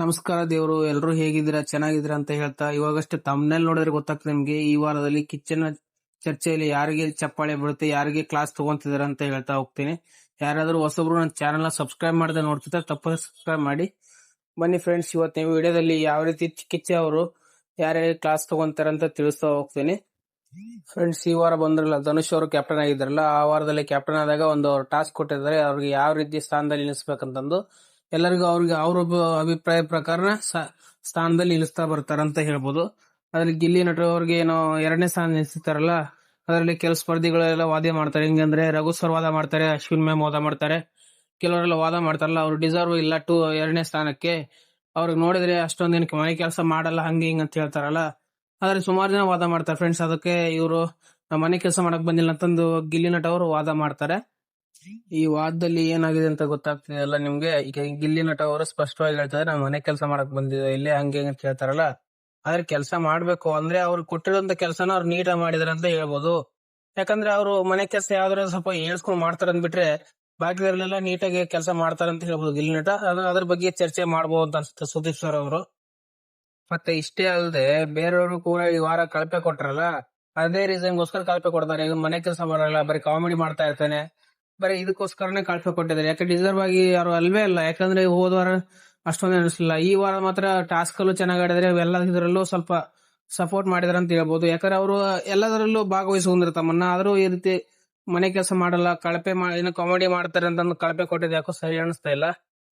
ನಮಸ್ಕಾರ ದೇವರು ಎಲ್ಲರೂ ಹೇಗಿದ್ದೀರಾ, ಚೆನ್ನಾಗಿದ್ದೀರಾ ಅಂತ ಹೇಳ್ತಾ, ಇವಾಗಷ್ಟು ತಮ್ಮನೇಲಿ ನೋಡಿದ್ರೆ ಗೊತ್ತಾಗ್ತದೆ ನಿಮ್ಗೆ, ಈ ವಾರದಲ್ಲಿ ಕಿಚನ್ ಚರ್ಚೆಯಲ್ಲಿ ಯಾರಿಗೆ ಚಪ್ಪಾಳೆ ಬೀಳುತ್ತೆ, ಯಾರಿಗೆ ಕ್ಲಾಸ್ ತಗೊಂತಿದಾರ ಅಂತ ಹೇಳ್ತಾ ಹೋಗ್ತೀನಿ. ಯಾರಾದರೂ ಹೊಸಬ್ರು ನನ್ನ ಚಾನಲ್ ಸಬ್ಸ್ಕ್ರೈಬ್ ಮಾಡದೆ ನೋಡ್ತಿದ್ರೆ ತಪ್ಪು ಸಬ್ಸ್ಕ್ರೈಬ್ ಮಾಡಿ. ಬನ್ನಿ ಫ್ರೆಂಡ್ಸ್ ಇವತ್ತಿನ ವಿಡಿಯೋದಲ್ಲಿ ಯಾವ ರೀತಿ ಕಿಚ್ಚೆ ಅವರು ಯಾರ್ಯಾರಿಗೆ ಕ್ಲಾಸ್ ತಗೊಂತಾರೆ ಅಂತ ತಿಳಿಸ್ತಾ ಹೋಗ್ತೀನಿ. ಫ್ರೆಂಡ್ಸ್ ಈ ವಾರ ಬಂದ್ರಲ್ಲ, ಧನುಷ್ ಅವರು ಕ್ಯಾಪ್ಟನ್ ಆಗಿದ್ದಾರಲ್ಲ, ಆ ವಾರದಲ್ಲಿ ಕ್ಯಾಪ್ಟನ್ ಆದಾಗ ಒಂದು ಟಾಸ್ಕ್ ಕೊಟ್ಟಿದ್ದಾರೆ, ಅವ್ರಿಗೆ ಯಾವ ರೀತಿ ಸ್ಥಾನದಲ್ಲಿ ನಿಲ್ಲಿಸ್ಬೇಕಂತಂದು. ಎಲ್ಲರಿಗೂ ಅವ್ರಿಗೆ ಅವ್ರ ಅಭಿಪ್ರಾಯ ಪ್ರಕಾರ ಸ್ಥಾನದಲ್ಲಿ ನಿಲ್ಲಿಸ್ತಾ ಬರ್ತಾರ ಅಂತ ಹೇಳ್ಬೋದು. ಅದ್ರಲ್ಲಿ ಗಿಲ್ಲಿ ನಟ ಅವ್ರಿಗೆ ಏನೋ ಎರಡನೇ ಸ್ಥಾನ ನಿಲ್ಲಿಸ್ತಾರಲ್ಲ ಅದರಲ್ಲಿ ಕೆಲವು ಸ್ಪರ್ಧಿಗಳೆಲ್ಲ ವಾದ ಮಾಡ್ತಾರೆ. ಹೆಂಗಂದ್ರೆ ರಘು ಸರ್ ವಾದ ಮಾಡ್ತಾರೆ, ಅಶ್ವಿನ್ ಮ್ಯಾಮ್ ವಾದ ಮಾಡ್ತಾರೆ. ಕೆಲವರೆಲ್ಲ ವಾದ ಮಾಡ್ತಾರಲ್ಲ, ಅವ್ರು ಡಿಸರ್ವ್ ಇಲ್ಲ ಟು ಎರಡನೇ ಸ್ಥಾನಕ್ಕೆ. ಅವ್ರಿಗೆ ನೋಡಿದ್ರೆ ಅಷ್ಟೊಂದೇನಕ್ಕೆ ಮನೆ ಕೆಲಸ ಮಾಡಲ್ಲ, ಹಂಗೆ ಹಿಂಗೆ ಅಂತ ಹೇಳ್ತಾರಲ್ಲ. ಆದ್ರೆ ಸುಮಾರು ಜನ ವಾದ ಮಾಡ್ತಾರೆ. ಫ್ರೆಂಡ್ಸ್ ಅದಕ್ಕೆ ಇವರು ಮನೆ ಕೆಲಸ ಮಾಡಕ್ ಬಂದಿಲ್ಲ ಅಂತಂದು ಗಿಲ್ಲಿ ನಟ ಅವರು ವಾದ ಮಾಡ್ತಾರೆ. ಈ ವಾದದಲ್ಲಿ ಏನಾಗಿದೆ ಅಂತ ಗೊತ್ತಾಗ್ತಿದೆ ಅಲ್ಲ ನಿಮ್ಗೆ? ಈಗ ಗಿಲ್ಲಿ ನಟ ಅವರು ಸ್ಪಷ್ಟವಾಗಿ ಹೇಳ್ತಾರೆ ನಾವು ಮನೆ ಕೆಲಸ ಮಾಡಕ್ ಬಂದಿದ್ದೆ ಇಲ್ಲಿ ಹಂಗೆ ಅಂತ ಹೇಳ್ತಾರಲ್ಲ? ಆದ್ರೆ ಕೆಲಸ ಮಾಡ್ಬೇಕು ಅಂದ್ರೆ ಅವ್ರು ಕೊಟ್ಟಿರೋಂತ ಕೆಲಸನ ಅವ್ರು ನೀಟಾಗಿ ಮಾಡಿದಾರೆ ಅಂತ ಹೇಳ್ಬೋದು. ಯಾಕಂದ್ರೆ ಅವರು ಮನೆ ಕೆಲಸ ಯಾವ್ದಾದ್ರು ಸ್ವಲ್ಪ ಹೇಳ್ಸ್ಕೊಂಡ್ ಮಾಡ್ತಾರೆ ಅಂದ್ಬಿಟ್ರೆ ಬಾಕಿದವರೆಲ್ಲ ನೀಟಾಗಿ ಕೆಲಸ ಮಾಡ್ತಾರೆ ಅಂತ ಹೇಳ್ಬೋದು ಇಲ್ಲಿ ನಟ. ಅದು- ಅದ್ರ ಬಗ್ಗೆ ಚರ್ಚೆ ಮಾಡ್ಬೋದು ಅಂತ ಅನ್ಸುತ್ತೆ ಸುದೀಪ್ ಸರ್ ಅವರು. ಮತ್ತೆ ಇಷ್ಟೇ ಅಲ್ಲದೆ ಬೇರೆಯವರು ಕೂಡ ಈ ವಾರ ಕಳಪೆ ಕೊಟ್ರಲ್ಲ, ಅದೇ ರೀಸನ್ಗೋಸ್ಕರ ಕಳಪೆ ಕೊಡ್ತಾರೆ. ಮನೆ ಕೆಲಸ ಮಾಡಲ್ಲ ಬರೀ ಕಾಮಿಡಿ ಮಾಡ್ತಾ ಇರ್ತಾನೆ. ಬರೀ ಇದಕ್ಕೋಸ್ಕರನೇ ಕಳಪೆ ಕೊಟ್ಟಿದ್ದಾರೆ. ಯಾಕೆ ಡಿಸರ್ವ್ ಆಗಿ ಯಾರು ಅಲ್ವೇ ಅಲ್ಲ ಯಾಕಂದ್ರೆ ಹೋದ ವಾರ ಅಷ್ಟೊಂದು ಅನಿಸ್ಲಿಲ್ಲ ಈ ವಾರ ಮಾತ್ರ ಟಾಸ್ಕ್ ಅಲ್ಲೂ ಚೆನ್ನಾಗಿ ಆಡಿದ್ರೆ ಎಲ್ಲದರಲ್ಲೂ ಸ್ವಲ್ಪ ಸಪೋರ್ಟ್ ಮಾಡಿದಾರೆ ಅಂತ ಹೇಳ್ಬೋದು. ಯಾಕಂದ್ರೆ ಅವರು ಎಲ್ಲದರಲ್ಲೂ ಭಾಗವಹಿಸ್ಕೊಂಡ್ರೆ ತಮ್ಮನ್ನ. ಆದರೂ ಈ ರೀತಿ ಮನೆ ಕೆಲಸ ಮಾಡಲ್ಲ, ಕಳಪೆ ಏನು ಕಾಮಿಡಿ ಮಾಡ್ತಾರೆ ಅಂತ ಕಳಪೆ ಕೊಟ್ಟಿದ್ದು ಯಾಕೋ ಸರಿ ಅನಿಸ್ತಾ ಇಲ್ಲ.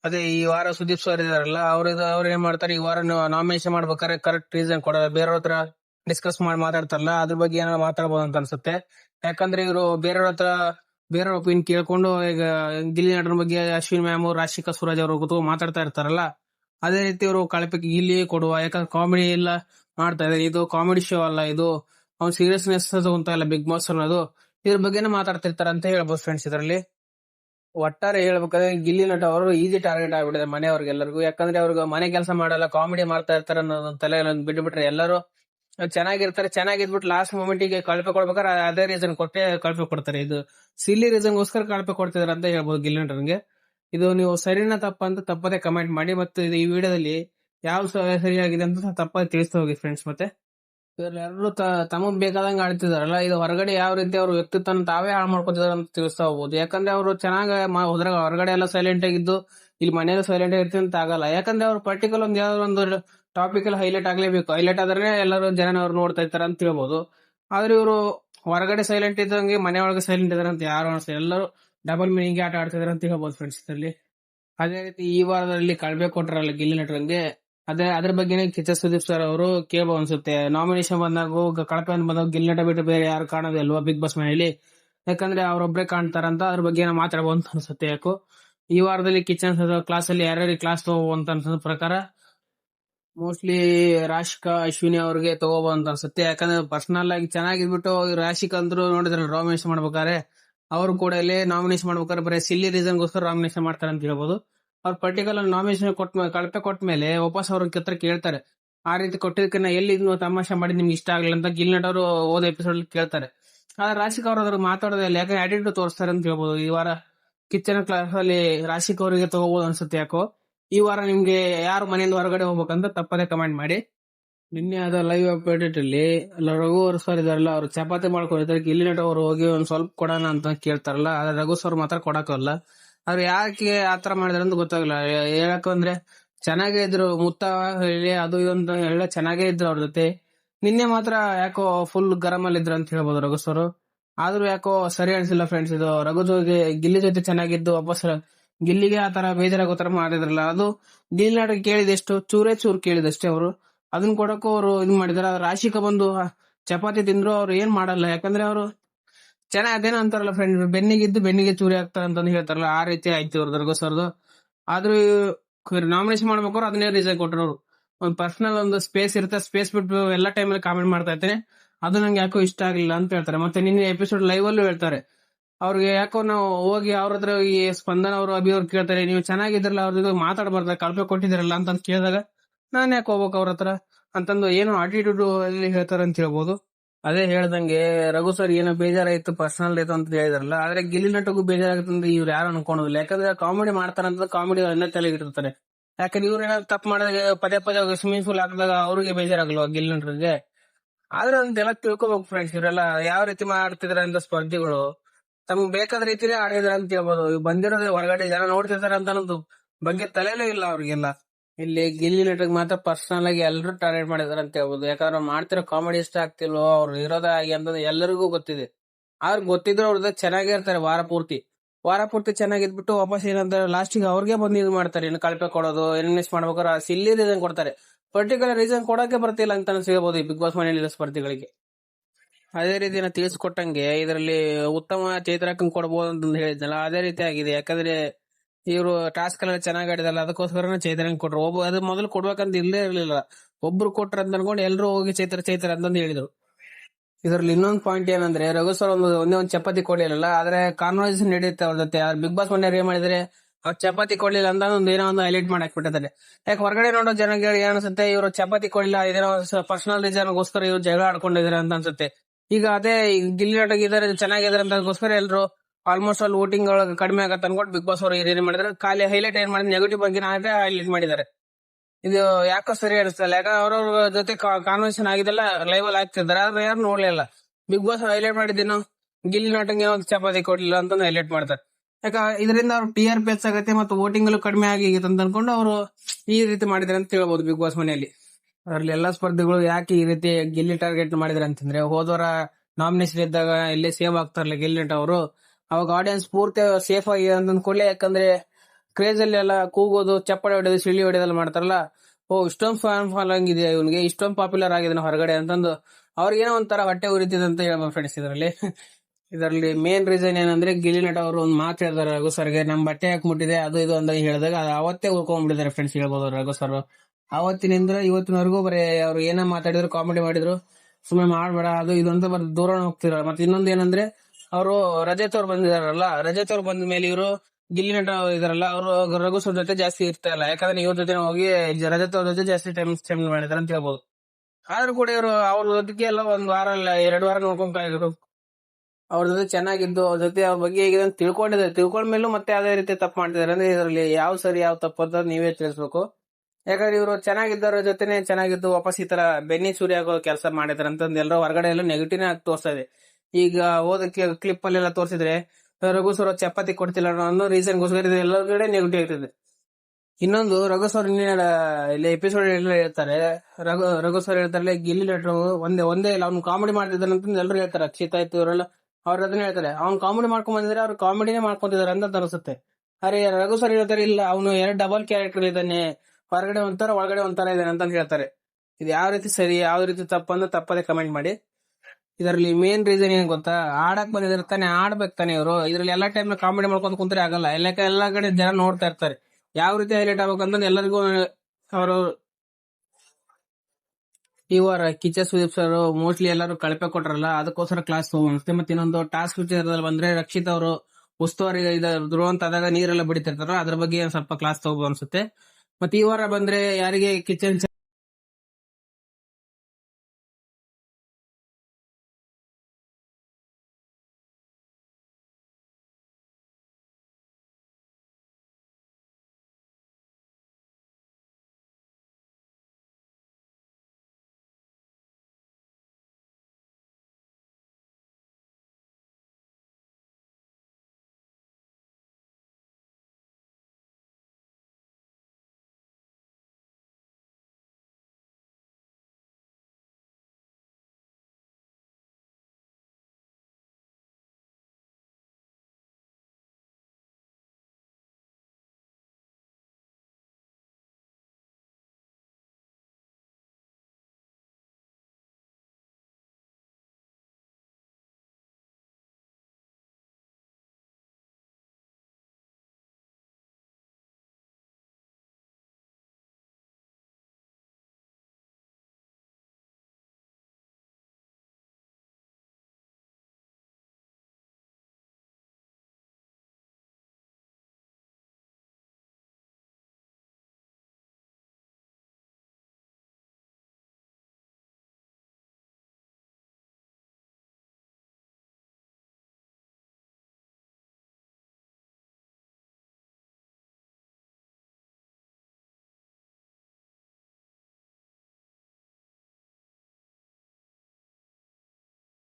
ಅದೇ ಈ ವಾರ ಸುದೀಪ್ ಸರ್ ಇದಾರಲ್ಲ, ಅವ್ರ ಅವ್ರು ಏನ್ ಮಾಡ್ತಾರೆ? ಈ ವಾರ ನಾಮಿನೇಷನ್ ಮಾಡ್ಬೇಕಾದ್ರೆ ಕರೆಕ್ಟ್ ರೀಸನ್ ಕೊಡಲ್ಲ. ಬೇರೆಯವ್ರ ಹತ್ರ ಡಿಸ್ಕಸ್ ಮಾಡಿ ಮಾತಾಡ್ತಾರಲ್ಲ, ಅದ್ರ ಬಗ್ಗೆ ಏನಾದ್ರು ಮಾತಾಡ್ಬೋದು ಅಂತ ಅನ್ಸುತ್ತೆ. ಯಾಕಂದ್ರೆ ಇವರು ಬೇರೆಯವ್ರ ಹತ್ರ ಬೇರೆಯವ್ರ ಒಪಿನಿಯನ್ ಕೇಳ್ಕೊಂಡು, ಈಗ ಗಿಲ್ಲಿ ನಟನ ಬಗ್ಗೆ ಅಶ್ವಿನ್ ಮ್ಯಾಮ್ ರಾಶಿಕಾ ಸುರಾಜ್ ಅವರು ಕೂತು ಮಾತಾಡ್ತಾ ಇರ್ತಾರಲ್ಲ, ಅದೇ ರೀತಿ ಅವರು ಕಳಪೆ ಗಿಲ್ಲಿ ಕೊಡುವ, ಯಾಕಂದ್ರೆ ಕಾಮಿಡಿ ಎಲ್ಲ ಮಾಡ್ತಾ ಇದ್ದಾರೆ. ಇದು ಕಾಮಿಡಿ ಶೋ ಅಲ್ಲ ಇದು. ಅವ್ನು ಸೀರಿಯಸ್ನೆಸ್ ತಗೊಂತ ಇಲ್ಲ ಬಿಗ್ ಬಾಸ್ ಅನ್ನೋದು. ಇದ್ರ ಬಗ್ಗೆನೇ ಮಾತಾಡ್ತಿರ್ತಾರೆ ಅಂತ ಹೇಳ್ಬೋದು ಫ್ರೆಂಡ್ಸ್ ಇದರಲ್ಲಿ. ಒಟ್ಟಾರೆ ಹೇಳ್ಬೇಕಾದ್ರೆ ಗಿಲ್ಲಿ ನಟ ಅವರು ಈಸಿ ಟಾರ್ಗೆಟ್ ಆಗ್ಬಿಟ್ಟಿದೆ ಮನೆಯವ್ರಿಗೆಲ್ಲರಿಗೂ. ಯಾಕಂದ್ರೆ ಅವ್ರಿಗೆ ಮನೆ ಕೆಲಸ ಮಾಡಲ್ಲ ಕಾಮಿಡಿ ಮಾಡ್ತಾ ಇರ್ತಾರೆ ಅನ್ನೋದೊಂದು ತಲೆ ಬಿಟ್ಬಿಟ್ರೆ ಎಲ್ಲರೂ ಚೆನ್ನಾಗಿರ್ತಾರೆ, ಚೆನ್ನಾಗಿದ್ಬಿಟ್ಟು ಲಾಸ್ಟ್ ಮೂಮೆಂಟ್ಗೆ ಕಳಪೆ ಕೊಡ್ಬೇಕಾದ್ರೆ ಅದೇ ರೀಸನ್ ಕೊಟ್ಟೆ ಕಳಪೆ ಕೊಡ್ತಾರೆ. ಇದು ಸಿಲ್ಲಿ ರೀಸನ್ಗೋಸ್ಕರ ಕಳಪೆ ಕೊಡ್ತಿದಾರೆ ಅಂತ ಹೇಳ್ಬೋದು ನಟನ್ಗೆ ಇದು ನೀವು ಸರಿನಾ ತಪ್ಪ ಅಂತ ತಪ್ಪದೆ ಕಮೆಂಟ್ ಮಾಡಿ ಮತ್ತು ಇದು ಈ ವಿಡಿಯೋದಲ್ಲಿ ಯಾವ ಸರಿಯಾಗಿದೆ ಅಂತ ತಪ್ಪಾಗಿ ತಿಳಿಸ್ತಾ ಹೋಗಿ ಫ್ರೆಂಡ್ಸ್ ಮತ್ತೆ. ಎಲ್ಲರೂ ತಮಗ್ ಬೇಕಾದಂಗ ಆಡ್ತಿದಾರಲ್ಲ, ಇದು ಹೊರಗಡೆ ಯಾವ ರೀತಿ ಅವ್ರ ವ್ಯಕ್ತಿತ್ವ ತಾವೇ ಹಾಳು ಮಾಡ್ಕೊತಿದಾರೆ ಅಂತ ತಿಳಿಸ್ತಾ ಹೋಗ್ಬೋದು. ಯಾಕಂದ್ರೆ ಅವರು ಚೆನ್ನಾಗಿ ಹೋದ್ರಾಗ ಹೊರಗಡೆ ಎಲ್ಲ ಸೈಲೆಂಟ್ ಆಗಿದ್ದು ಇಲ್ಲಿ ಮನೆಯಲ್ಲೂ ಸೈಲೆಂಟ್ ಆಗಿರ್ತೀವಿ ಅಂತ ಆಗಲ್ಲ. ಯಾಕಂದ್ರೆ ಅವ್ರು ಪರ್ಟಿಕ್ಯುಲರ್ ಒಂದು ಯಾವ್ದೋ ಒಂದು ಟಾಪಿಕ್ ಅಲ್ಲಿ ಹೈಲೈಟ್ ಆಗಲೇಬೇಕು. ಹೈಲೈಟ್ ಆದ್ರೆ ಎಲ್ಲರೂ ಜನ ಅವ್ರು ನೋಡ್ತಾ ಇರ್ತಾರೆ ಅಂತ ತಿಳ್ಬೋದು. ಆದ್ರೆ ಇವರು ಹೊರಗಡೆ ಸೈಲೆಂಟ್ ಇದ್ದಂಗೆ ಮನೆ ಒಳಗೆ ಸೈಲೆಂಟ್ ಇದಾರೆ ಅಂತ ಯಾರು ಅನ್ಸುತ್ತೆ ಎಲ್ಲರೂ ಡಬಲ್ ಮೀನಿಂಗ್ ಆಟ ಆಡ್ತಿದಾರೆ ಅಂತ ಹೇಳ್ಬೋದು ಫ್ರೆಂಡ್ಸ್ ಇದರಲ್ಲಿ. ಅದೇ ರೀತಿ ಈ ವಾರದಲ್ಲಿ ಕಳಪೆ ಕೊಟ್ಟರಲ್ಲ ಗಿಲ್ಲಿ ನಟರಂಗೆ, ಅದೇ ಅದ್ರ ಬಗ್ಗೆನೇ ಕಿಚ್ಚ ಸುದೀಪ್ ಸರ್ ಅವರು ಕೇಳ್ಬೋದು ಅನ್ಸುತ್ತೆ. ನಾಮಿನೇಷನ್ ಬಂದಾಗ ಕಳಪೆ ಬಂದಾಗ ಗಿಲ್ಲಿ ನಟ ಬಿಟ್ಟು ಬೇರೆ ಯಾರು ಕಾಣೋದಿಲ್ವಾ ಬಿಗ್ ಬಾಸ್ ಮನೆಯಲ್ಲಿ? ಯಾಕಂದ್ರೆ ಅವ್ರೊಬ್ರೆ ಕಾಣ್ತಾರಂತ ಅದ್ರ ಬಗ್ಗೆ ಏನೋ ಮಾತಾಡ್ಬೋದು ಅಂತ ಅನ್ಸುತ್ತೆ ಯಾಕೋ. ಈ ವಾರದಲ್ಲಿ ಕಿಚನ್ ಕ್ಲಾಸ್ ಅಲ್ಲಿ ಯಾರ್ಯಾರಿಗೆ ಕ್ಲಾಸ್ ತಗೋ ಅಂತ ಅನ್ಸೋ ಪ್ರಕಾರ ಮೋಸ್ಟ್ಲಿ ರಾಶಿಕಾ ಅಶ್ವಿನಿ ಅವ್ರಿಗೆ ತಗೋಬಹುದು ಅಂತ ಅನ್ಸುತ್ತೆ ಯಾಕಂದ್ರೆ ಪರ್ಸನಲ್ ಆಗಿ ಚೆನ್ನಾಗಿದ್ಬಿಟ್ಟು ರಾಶಿಕಾ ಅಂದ್ರು ನೋಡಿದ್ರೆ ರಾಮಿನೇಷನ್ ಮಾಡ್ಬೇಕಾದ್ರೆ ಅವರು ಕೂಡ ಇಲ್ಲಿ ನಾಮಿನೇಷನ್ ಮಾಡ್ಬೇಕಾದ್ರೆ ಬರೀ ಸಿಲ್ಲಿ ರೀಸನ್ ಗೋಸ್ಕರ ನಾಮಿನೇಷನ್ ಮಾಡ್ತಾರೆ ಅಂತ ಹೇಳ್ಬೋದು. ಅವ್ರು ಪರ್ಟಿಕ್ಯುಲರ್ ನಾಮಿನೇಷನ್ ಕೊಟ್ಟ ಕಳಪೆ ಕೊಟ್ಟ ಮೇಲೆ ವಾಪಸ್ ಅವ್ರ ಹತ್ರ ಕೇಳ್ತಾರೆ. ಆ ರೀತಿ ಕೊಟ್ಟಿದ್ದಕ್ಕನ್ನ ಎಲ್ಲಿ ತಮಾಷೆ ಮಾಡಿ ನಿಮ್ಗೆ ಇಷ್ಟ ಆಗಲಿಲ್ಲ ಅಂತ ಗಿಲ್ ಅವರು ಓದ ಎಪಿಸೋಡ್ ಕೇಳ್ತಾರೆ. ಆದ್ರೆ ರಾಶಿಕಾ ಅವ್ರು ಅದ್ರ ಮಾತಾಡೋದಿಲ್ಲ ಯಾಕಂದ್ರೆ ಆಟಿಟ್ಯೂಡ್ ತೋರಿಸ್ತಾರೆ ಅಂತ ಹೇಳ್ಬೋದು. ಈ ವಾರ ಕಿಚನ್ ಕ್ಲಾಸ್ ಅಲ್ಲಿ ರಾಶಿಕ್ ಅವರಿಗೆ ತಗೋಬಹುದು ಅನ್ಸುತ್ತೆ ಯಾಕೋ. ಈ ವಾರ ನಿಮ್ಗೆ ಯಾರು ಮನೆಯಿಂದ ಹೊರಗಡೆ ಹೋಗ್ಬೇಕಂತ ತಪ್ಪದೇ ಕಮೆಂಟ್ ಮಾಡಿ. ನಿನ್ನೆ ಆದ ಲೈವ್ ಅಪ್ಡೇಟ್ ಅಲ್ಲಿ ರಘು ಅವರು ಸರ್ ಇದಾರಲ್ಲ ಅವ್ರು ಚಪಾತಿ ಮಾಡ್ಕೊಂಡಿದ್ದಾರೆ. ಇಲ್ಲಿ ನಟ ಅವ್ರು ಹೋಗಿ ಒಂದ್ ಸ್ವಲ್ಪ ಕೊಡೋಣ ಅಂತ ಕೇಳ್ತಾರಲ್ಲ, ಆದ್ರೆ ರಘು ಸರ್ ಮಾತ್ರ ಕೊಡಕಲ್ಲ ಅವ್ರು ಯಾಕೆ ಆತರ ಮಾಡಿದಾರೆ ಅಂತ ಗೊತ್ತಾಗಲ್ಲ. ಹೇಳಕಂದ್ರೆ ಚೆನ್ನಾಗೇ ಇದ್ರು ಮುತ್ತ ಹೇಳಿ, ಅದು ಇದೊಂದ್ ಎಲ್ಲ ಚೆನ್ನಾಗೇ ಇದ್ರು ಅವ್ರ ಜೊತೆ. ನಿನ್ನೆ ಮಾತ್ರ ಯಾಕೋ ಫುಲ್ ಗರಂ ಅಲ್ಲಿ ಇದ್ರು ಅಂತ ಹೇಳ್ಬೋದು ರಘು ಸರ್ ಆದ್ರೂ ಯಾಕೋ ಸರಿ ಅನ್ಸಿಲ್ಲ ಫ್ರೆಂಡ್ಸ್ ಇದು. ರಘು ಜೊತೆ, ಗಿಲ್ಲಿ ಜೊತೆ ಚೆನ್ನಾಗಿದ್ದು, ವಾಪಸ್ ಗಿಲ್ಲಿಗೆ ಆ ತರ ಬೇಜಾರಾಗೋ ತರ ಮಾಡಿದ್ರಲ್ಲ, ಅದು ಗಿಲ್ಲಿ ನಾಟಕ ಕೇಳಿದೆಷ್ಟು ಚೂರೇ ಚೂರು ಕೇಳಿದಷ್ಟೇ ಅವರು. ಅದನ್ನ ಕೊಡಕ್ಕೂ ಅವರು ಇದು ಮಾಡಿದಾರೆ. ರಾಶಿಕ ಬಂದು ಚಪಾತಿ ತಿಂದ್ರು ಅವ್ರು ಏನ್ ಮಾಡಲ್ಲ. ಯಾಕಂದ್ರೆ ಅವರು ಚೆನ್ನಾಗಿ ಅದೇನೋ ಅಂತಾರಲ್ಲ ಫ್ರೆಂಡ್ ಬೆನ್ನಿಗಿದ್ದು ಬೆನ್ನಿಗೆ ಚೂರಿ ಆಗ್ತಾರೆ ಅಂತಂದು ಹೇಳ್ತಾರಲ್ಲ, ಆ ರೀತಿ ಆಯ್ತು ಅವ್ರ ದರ್ಗೋ ಸರ್ದು. ಆದ್ರೂ ನಾಮಿನೇಷನ್ ಮಾಡ್ಬೇಕಾದ್ರೆ ಅದನ್ನೇ ರೀಸನ್ ಕೊಟ್ಟರು ಅವರು. ಒಂದು ಪರ್ಸನಲ್ ಒಂದು ಸ್ಪೇಸ್ ಇರುತ್ತೆ ಸ್ಪೇಸ್ ಬಿಟ್ಟು ಎಲ್ಲ ಟೈಮಲ್ಲಿ ಕಾಮೆಂಟ್ ಮಾಡ್ತಾ ಇರ್ತೇನೆ. ಅದು ನಂಗೆ ಯಾಕೋ ಇಷ್ಟ ಆಗಲಿಲ್ಲ ಅಂತ ಹೇಳ್ತಾರೆ. ಮತ್ತೆ ನಿನ್ನೆ ಎಪಿಸೋಡ್ ಲೈವ್ ಅಲ್ಲೂ ಹೇಳ್ತಾರೆ. ಅವ್ರಿಗೆ ಯಾಕೋ ನಾವು ಹೋಗಿ ಅವ್ರ ಹತ್ರ ಈ ಸ್ಪಂದನ ಅವರು ಅಭಿ ಅವ್ರು ಕೇಳ್ತಾರೆ, ನೀವು ಚೆನ್ನಾಗಿದ್ರಲ್ಲ ಅವ್ರ ಜೊತೆ ಮಾತಾಡಬಾರ್ದ, ಕಳಪೆ ಕೊಟ್ಟಿದ್ರಲ್ಲ ಅಂತ ಕೇಳಿದಾಗ ನಾನು ಯಾಕೆ ಹೋಗ್ಬೇಕು ಅವ್ರ ಹತ್ರ? ಅಂತಂದು ಏನೋ ಆಟಿಟ್ಯೂಡ್ ಅಲ್ಲಿ ಹೇಳ್ತಾರೆ ಅಂತ ಹೇಳ್ಬೋದು. ಅದೇ ಹೇಳ್ದಂಗೆ, ರಘು ಸರ್ ಏನೋ ಬೇಜಾರಾಯ್ತು ಪರ್ಸನಲ್ ಆಯ್ತು ಅಂತ ಹೇಳಿದ್ರಲ್ಲ, ಆದ್ರೆ ಗಿಲ್ಲಿ ನಟಗೂ ಬೇಜಾರಾಗುತ್ತೆ ಇವ್ರು ಯಾರು ಅನ್ಕೊಂಡಿಲ್ಲ ಯಾಕಂದ್ರೆ ಕಾಮಿಡಿ ಮಾಡ್ತಾರಂತ ಕಾಮಿಡಿ ಎಲ್ಲ ತಲೆಗಿಟ್ಟಿರ್ತಾರೆ ಯಾಕಂದ್ರೆ ಇವ್ರು ಏನಾದ್ರು ತಪ್ಪು ಮಾಡಿದಾಗ, ಪದೇ ಪದೇ ಸ್ವಿಮ್ಮಿಂಗ್ ಪೂಲ್ ಹಾಕಿದಾಗ ಅವ್ರಿಗೆ ಬೇಜಾರಾಗಲ್ವಾ ಗಿಲ್ಲಿನರಿಗೆ ಆದ್ರೆ ಅದನ್ನೆಲ್ಲ ತಿಳ್ಕೊಬೇಕು ಫ್ರೆಂಡ್ಸ್ ಇವರೆಲ್ಲ ಯಾವ ರೀತಿ ಮಾಡ್ತಿದಾರೆ ಅಂತ ಸ್ಪರ್ಧಿಗಳು ತಮ್ಗೆ ಬೇಕಾದ ರೀತಿನೇ ಆಡಿದಾರೆ ಅಂತ ಹೇಳ್ಬೋದು. ಇವ್ ಬಂದಿರೋದೇ ಹೊರಗಡೆ, ಜನ ನೋಡ್ತಿದಾರೆ ಅಂತ ಬಗ್ಗೆ ತಲೆಲೂ ಇಲ್ಲ ಅವ್ರಿಗೆಲ್ಲ. ಇಲ್ಲಿ ಗಿಲ್ಲಿ ನಟಗ್ ಮಾತ್ರ ಪರ್ಸನಲ್ ಆಗಿ ಎಲ್ಲರೂ ಟಾರ್ಗೆಟ್ ಮಾಡಿದಾರೆ ಅಂತ ಹೇಳ್ಬೋದು. ಯಾಕಂದ್ರೆ ಅವ್ರು ಮಾಡ್ತಿರೋ ಕಾಮಿಡಿ ಇಷ್ಟ ಆಗ್ತಿಲ್ವೋ, ಅವ್ರು ಇರೋದ ಆಗಿ ಅಂತ ಎಲ್ಲರಿಗೂ ಗೊತ್ತಿದೆ. ಆದ್ರೆ ಗೊತ್ತಿದ್ರು ಅವ್ರದ್ದು ಚೆನ್ನಾಗೇ ಇರ್ತಾರೆ ವಾರ ಪೂರ್ತಿ. ವಾರ ಪೂರ್ತಿ ಚೆನ್ನಾಗಿದ್ಬಿಟ್ಟು ವಾಪಸ್ ಏನಂತಾರೆ ಲಾಸ್ಟಿಗೆ ಅವ್ರಿಗೆ ಬಂದು ಇದು ಮಾಡ್ತಾರೆ. ಇನ್ನು ಕಳಪೆ ಕೊಡೋದು ಎನಿಮಿಸ್ ಮಾಡ್ಬೇಕಾದ್ರೆ ಸಿಲ್ಲಿ ರೀಸನ್ ಕೊಡ್ತಾರೆ. ಪರ್ಟಿಕ್ಯುಲರ್ ರೀಸನ್ ಕೊಡಕ್ಕೆ ಬರ್ತಿಲ್ಲ ಅಂತ ಈ ಬಿಗ್ ಬಾಸ್ ಮನೆಯಲ್ಲಿ ಸ್ಪರ್ಧಿಗಳಿಗೆ. ಅದೇ ರೀತಿ ನಾ ತಿಳಿಸ್ಕೊಟ್ಟಂಗೆ ಇದರಲ್ಲಿ ಉತ್ತಮ ಚೈತ್ರಕನ್ ಕೊಡಬಹುದು ಅಂತ ಹೇಳಿದ್ನಲ್ಲ, ಅದೇ ರೀತಿ ಆಗಿದೆ. ಯಾಕಂದ್ರೆ ಇವರು ಟಾಸ್ಕ್ ಎಲ್ಲ ಚೆನ್ನಾಗಿ ಆಡಿದಲ್ಲ ಅದಕ್ಕೋಸ್ಕರ ಚೈತ್ರನ್ ಕೊಟ್ರು. ಒಬ್ಬ ಅದು ಮೊದಲು ಕೊಡ್ಬೇಕಂತ ಇಲ್ಲೇ ಇರ್ಲಿಲ್ಲ. ಒಬ್ರು ಕೊಟ್ರ ಅಂತ ಅನ್ಕೊಂಡು ಎಲ್ಲರೂ ಹೋಗಿ ಚೈತ್ರ ಚೈತ್ರ ಅಂತಂದು ಹೇಳಿದ್ರು. ಇದರಲ್ಲಿ ಇನ್ನೊಂದು ಪಾಯಿಂಟ್ ಏನಂದ್ರೆ, ರಘು ಸರ್ ಒಂದು, ಒಂದೇ ಒಂದು ಚಪಾತಿ ಕೊಡಲಿಲ್ಲ ಆದ್ರೆ ಕಾನ್ವರ್ಸೇಷನ್ ನಡೆಯುತ್ತೆ ಅವ್ರ ಜೊತೆ ಬಿಗ್ ಬಾಸ್ ಮನೆಯವ್ರು ಏನ್ ಮಾಡಿದ್ರೆ? ಅವ್ರು ಚಪಾತಿ ಕೊಡ್ಲಿಲ್ಲ ಅಂತ ಒಂದು ಏನೋ ಒಂದು ಹೈಲೈಟ್ ಮಾಡಕ್ ಬಿಟ್ಟಿದ್ದಾರೆ. ಯಾಕೆ ಹೊರಗಡೆ ನೋಡೋ ಜನಗಳಿಗೆ ಏನ್ ಅನ್ಸುತ್ತೆ? ಇವರು ಚಪಾತಿ ಕೊಡಲಿಲ್ಲ, ಇದೇನೋ ಪರ್ಸನಲ್ ರೀಸನ್ಗೋಸ್ಕರ ಇವ್ರು ಜಗಳ ಆಡ್ಕೊಂಡಿದ್ದಾರೆ ಅಂತ ಅನ್ಸುತ್ತೆ. ಈಗ ಅದೇ ಗಿಲ್ಲಿ ನಟಗ್ ಇದಾರೆ ಚೆನ್ನಾಗಿದಾರೆ ಅಂತಗೋಸ್ಕರ ಎಲ್ರು ಆಲ್ಮೋಸ್ಟ್ ಅಲ್ಲಿ ವೋಟಿಂಗ್ ಒಳಗೆ ಕಡಿಮೆ ಆಗತ್ತೆ ಅನ್ಕೊಂಡು ಬಿಗ್ ಬಾಸ್ ಅವರು ಏನ್ ಮಾಡಿದ್ರೆ, ಖಾಲಿ ಹೈಲೈಟ್ ಏನ್ ಮಾಡಿದ್ರೆ ನೆಗೆಟಿವ್ ಬಗ್ಗೆ ಹೈಲೈಟ್ ಮಾಡಿದ್ದಾರೆ ಇದು ಯಾಕೋ ಸರಿ ಅನಿಸ್ತಲ್ಲ ಯಾಕಂದ್ರೆ ಅವ್ರವ್ರ ಜೊತೆ ಕಾನ್ವರ್ಸೇಷನ್ ಆಗಿದೆಲ್ಲ ಲೈವ್ ಅಲ್ಲಿ ಆಗ್ತಿದ್ದಾರೆ, ಆದ್ರೆ ಯಾರು ನೋಡ್ಲಿಲ್ಲ ಬಿಗ್ ಬಾಸ್ ಹೈಲೈಟ್ ಮಾಡಿದ್ದೇನು ಗಿಲ್ಲಿ ನಾಟಂಗೆ ಒಂದು ಚಪಾತಿ ಕೊಡ್ಲಿಲ್ಲ ಅಂತ ಹೈಲೈಟ್ ಮಾಡ್ತಾರೆ. ಯಾಕ, ಇದರಿಂದ ಅವ್ರು ಟಿ ಆರ್ ಪಿ ಹೆಚ್ಚಾಗತ್ತೆ ಮತ್ತು ವೋಟಿಂಗ್ ಕಡಿಮೆ ಆಗಿ ಅಂತ ಅನ್ಕೊಂಡು ಅವರು ಈ ರೀತಿ ಮಾಡಿದ್ದಾರೆ ಅಂತ ಹೇಳ್ಬೋದು ಬಿಗ್ ಬಾಸ್ ಮನೆಯಲ್ಲಿ. ಅದ್ರಲ್ಲಿ ಎಲ್ಲಾ ಸ್ಪರ್ಧೆಗಳು ಯಾಕೆ ಈ ರೀತಿ ಗಿಲ್ಲಿ ಟಾರ್ಗೆಟ್ ಮಾಡಿದ್ರೆ ಅಂತಂದ್ರೆ, ಹೋದವರ ನಾಮಿನೇಷನ್ ಇದ್ದಾಗ ಇಲ್ಲಿ ಸೇವ್ ಆಗ್ತಾರಲ್ಲ ಗಿಲ್ಲಿ ನಟ ಅವರು. ಅವಾಗ ಆಡಿಯನ್ಸ್ ಪೂರ್ತಿ ಸೇಫ್ ಆಗಿ ಅನ್ಕೊಳ್ಳಿ ಯಾಕಂದ್ರೆ ಕ್ರೇಜ್ ಅಲ್ಲಿ ಎಲ್ಲ ಕೂಗೋದು, ಚಪ್ಪಡೆ ಹೊಡೆಯೋದು ಸಿಳಿ ಹೊಡೆಯೋದೆಲ್ಲ ಮಾಡ್ತಾರಲ್ಲ. ಓ, ಇಷ್ಟೊಂದು ಫ್ಯಾನ್ ಫಾಲೋಯಿಂಗ್ ಇದೆ ಇವನಿಗೆ, ಇಷ್ಟೊಂದು ಪಾಪ್ಯುಲರ್ ಆಗಿದೆ ಹೊರಗಡೆ ಅಂತಂದು ಅವ್ರಿಗೇನೋ ಒಂಥರ ಹೊಟ್ಟೆ ಉರಿತಿದೆ ಅಂತ ಹೇಳ್ಬೋದು ಫ್ರೆಂಡ್ಸ್ ಇದರಲ್ಲಿ. ಇದರಲ್ಲಿ ಮೇನ್ ರೀಸನ್ ಏನಂದ್ರೆ ಗಿಲ್ಲಿ ಅವರು ಒಂದು ಮಾತು ಹೇಳಿದಾರೆ ರಘು ಸರ್ಗೆ ನಮ್ಮ ಬಟ್ಟೆ ಹಾಕಿ ಮುಟ್ಟಿದೆ? ಅದು ಇದು ಅಂತ ಹೇಳಿದಾಗ ಅವತ್ತೇ ಉಳ್ಕೊಂಡ್ಬಿಟ್ಟಿದ್ದಾರೆ ಫ್ರೆಂಡ್ಸ್ ಹೇಳ್ಬೋದು ರಘು ಸರ್ ಅವತ್ತಿನಿಂದ ಇವತ್ತಿನವರೆಗೂ ಬರೀ ಅವ್ರು ಏನೇ ಮಾತಾಡಿದ್ರು ಕಾಮಿಡಿ ಮಾಡಿದ್ರು ಸುಮ್ಮನೆ ಮಾಡ್ಬೇಡ, ಅದು ಇದು ಅಂತ ಬರ್ ದೂರ ಹೋಗ್ತಿರ ಮತ್ತೆ ಇನ್ನೊಂದು ಏನಂದ್ರೆ, ಅವರು ರಜತ್ ಅವ್ರು ಬಂದಿದಾರಲ್ಲ, ರಜತ್ ಅವ್ರು ಬಂದ ಮೇಲೆ ಇವರು ಗಿಲ್ಲಿ ನಟ ಇದಾರಲ್ಲ, ಅವರು ರಘು ಸರ್ ಜೊತೆ ಜಾಸ್ತಿ ಇರ್ತಾ ಇಲ್ಲ. ಯಾಕಂದ್ರೆ ಇವ್ರ ಜೊತೆ ಹೋಗಿ ರಜತ್ ಅವ್ರ ಜೊತೆ ಜಾಸ್ತಿ ಟೈಮ್ ಸ್ಪೆಂಡ್ ಮಾಡಿದಾರೆ ಅಂತ ಹೇಳ್ಬೋದು. ಆದ್ರೂ ಕೂಡ ಇವರು ಅವ್ರ ಜೊತೆಗೆ ಎಲ್ಲ ಒಂದ್ ವಾರ ಇಲ್ಲ, ಎರಡು ವಾರ ನೋಡ್ಕೊಂಡ್ ಅವ್ರ ಜೊತೆ ಚೆನ್ನಾಗಿದ್ದು, ಅವ್ರ ಜೊತೆ ಅವ್ರ ಬಗ್ಗೆ ಹೇಗಿದೆ ಅಂತ ತಿಳ್ಕೊಂಡಿದ್ದಾರೆ. ತಿಳ್ಕೊಂಡ್ಮೇಲೂ ಮತ್ತೆ ಅದೇ ರೀತಿ ತಪ್ಪು ಮಾಡ್ತಿದ್ದಾರೆ. ಅಂದ್ರೆ ಇದರಲ್ಲಿ ಯಾವ ಸರಿ, ಯಾವ ತಪ್ಪು ಅಂತ ನೀವೇ ತಿಳಿಸ್ಬೇಕು. ಯಾಕಂದ್ರೆ ಇವರು ಚೆನ್ನಾಗಿದ್ದವ್ರ ಜೊತೆನೆ ಚೆನ್ನಾಗಿದ್ದು ವಾಪಸ್ ಈ ತರ ಬೆನ್ನಿ ಸೂರ್ಯ ಆಗೋ ಕೆಲಸ ಮಾಡಿದಾರೆ ಅಂತಂದು ಎಲ್ಲರೂ ಹೊರಗಡೆ ಎಲ್ಲ ನೆಗೆಟಿವ್ ಆಗಿ ತೋರಿಸ್ತಾ ಇದೆ. ಈಗ ಓದಕ್ಕೆ ಕ್ಲಿಪ್ ಅಲ್ಲೆಲ್ಲ ತೋರಿಸಿದ್ರೆ ರಘು ಸರ್ ಚಪಾತಿ ಕೊಡ್ತಿಲ್ಲ ಅನ್ನೋ ರೀಸನ್ ಗೋಸ್ಕರ ಎಲ್ಲರ ಕಡೆ ನೆಗೆಟಿವ್ ಆಗ್ತದೆ ಇನ್ನೊಂದು, ರಘು ಸರ್ ಇಲ್ಲಿ ಎಪಿಸೋಡ್ ಎಲ್ಲ ಹೇಳ್ತಾರೆ, ರಘು ರಘು ಸರ್ ಹೇಳ್ತಾರೆ ಗಿಲ್ಲಿ ಲೆಟ್ರು ಒಂದೇ ಒಂದೇ ಇಲ್ಲ, ಅವ್ನು ಕಾಮಿಡಿ ಮಾಡ್ತಿದ್ದಾನೆ ಅಂತ ಎಲ್ಲರೂ ಹೇಳ್ತಾರೆ. ಅಕ್ಷಿತ ಆಯ್ತು, ಇವರೆಲ್ಲ, ಅವ್ರ ಅದನ್ನ ಹೇಳ್ತಾರೆ. ಅವ್ನು ಕಾಮಿಡಿ ಮಾಡ್ಕೊಂಡ್ ಬಂದಿದ್ರೆ ಅವ್ರು ಕಾಮಿಡಿನೇ ಮಾಡ್ಕೊಂತಿದಾರೆ ಅಂತ ಅನಿಸುತ್ತೆ. ಅರೆ, ರಘು ಸರ್ ಹೇಳ್ತಾರೆ, ಇಲ್ಲ, ಅವನು ಎರಡು ಡಬಲ್ ಕ್ಯಾರೆಕ್ಟರ್ ಇದ್ದಾನೆ. ಹೊರಗಡೆ ಒಂಥರ, ಒಳಗಡೆ ಒಂಥರ ಇದೆ ಅಂತ ಹೇಳ್ತಾರೆ. ಇದು ಯಾವ ರೀತಿ ಸರಿ, ಯಾವ ರೀತಿ ತಪ್ಪು ಅಂತ ತಪ್ಪದೇ ಕಮೆಂಟ್ ಮಾಡಿ. ಇದರಲ್ಲಿ ಮೇನ್ ರೀಸನ್ ಏನ್ ಗೊತ್ತಾ? ಆಡಕ್ ಬಂದಿದ್ರೆ ತಾನೆ ಆಡ್ಬೇಕು ತಾನೆ ಇವರು. ಇದ್ರಲ್ಲಿ ಎಲ್ಲಾ ಟೈಮ್ ಕಾಮಿಡಿ ಮಾಡ್ಕೊಂಡ್ ಕುಂತ್ರೆ ಆಗಲ್ಲ. ಎಲ್ಲ ಎಲ್ಲಾ ಕಡೆ ಜನ ನೋಡ್ತಾ ಇರ್ತಾರೆ. ಯಾವ ರೀತಿ ಹೈಲೈಟ್ ಆಗ್ಬೇಕಂತ ಎಲ್ಲರಿಗೂ ಅವರು ಇವರ ವಾರ ಕಿಚ್ಚ ಸುದೀಪ್ ಸರ್ ಮೋಸ್ಟ್ಲಿ ಎಲ್ಲರೂ ಕಳಪೆ ಕೊಟ್ರಲ್ಲ, ಅದಕ್ಕೋಸ್ಕರ ಕ್ಲಾಸ್ ಅನ್ಸುತ್ತೆ ಮತ್ತೆ ಇನ್ನೊಂದು ಟಾಸ್ಕ್ ವಿಚಾರದಲ್ಲಿ ಬಂದ್ರೆ ರಕ್ಷಿತ್ ಅವರು ಉಸ್ತುವಾರಿ ಇದ್ರು ಅಂತ ಆದಾಗ ನೀರೆಲ್ಲ ಬಿಡ್ತಿರ್ತಾರೋ ಅದ್ರ ಬಗ್ಗೆ ಸ್ವಲ್ಪ ಕ್ಲಾಸ್ ತಗೋಬಹುದು ಅನ್ಸುತ್ತೆ. ಮತ್ತೆ ಈ ವಾರ ಬಂದ್ರೆ ಯಾರಿಗೆ ಕಿಚನ್